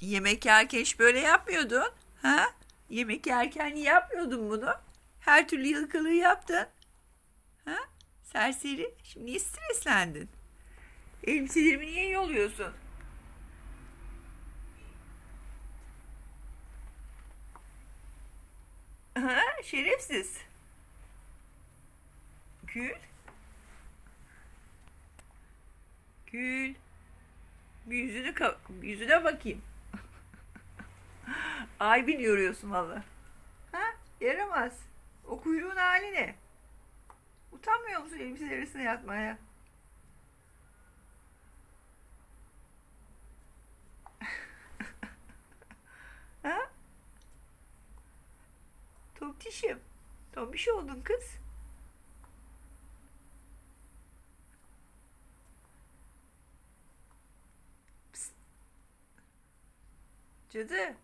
Yemek yerken hiç böyle yapmıyordun. Ha? Yemek yerken yapmıyordun bunu. Her türlü yılkılığı yaptın. Ha? Serseri. Şimdi niye streslendin? Elbiselerimi niye yoluyorsun? Ha? Şerefsiz. Gül. Gül. Bir yüzünü yüzüne bakayım. Ay bin yoruyorsun valla. Ha? Yaramaz. O kuyruğun hali ne? Utanmıyor musun elbiseler arasına yatmaya? ha? Toktişim. Tombiş oldun kız. Psst. Cadı.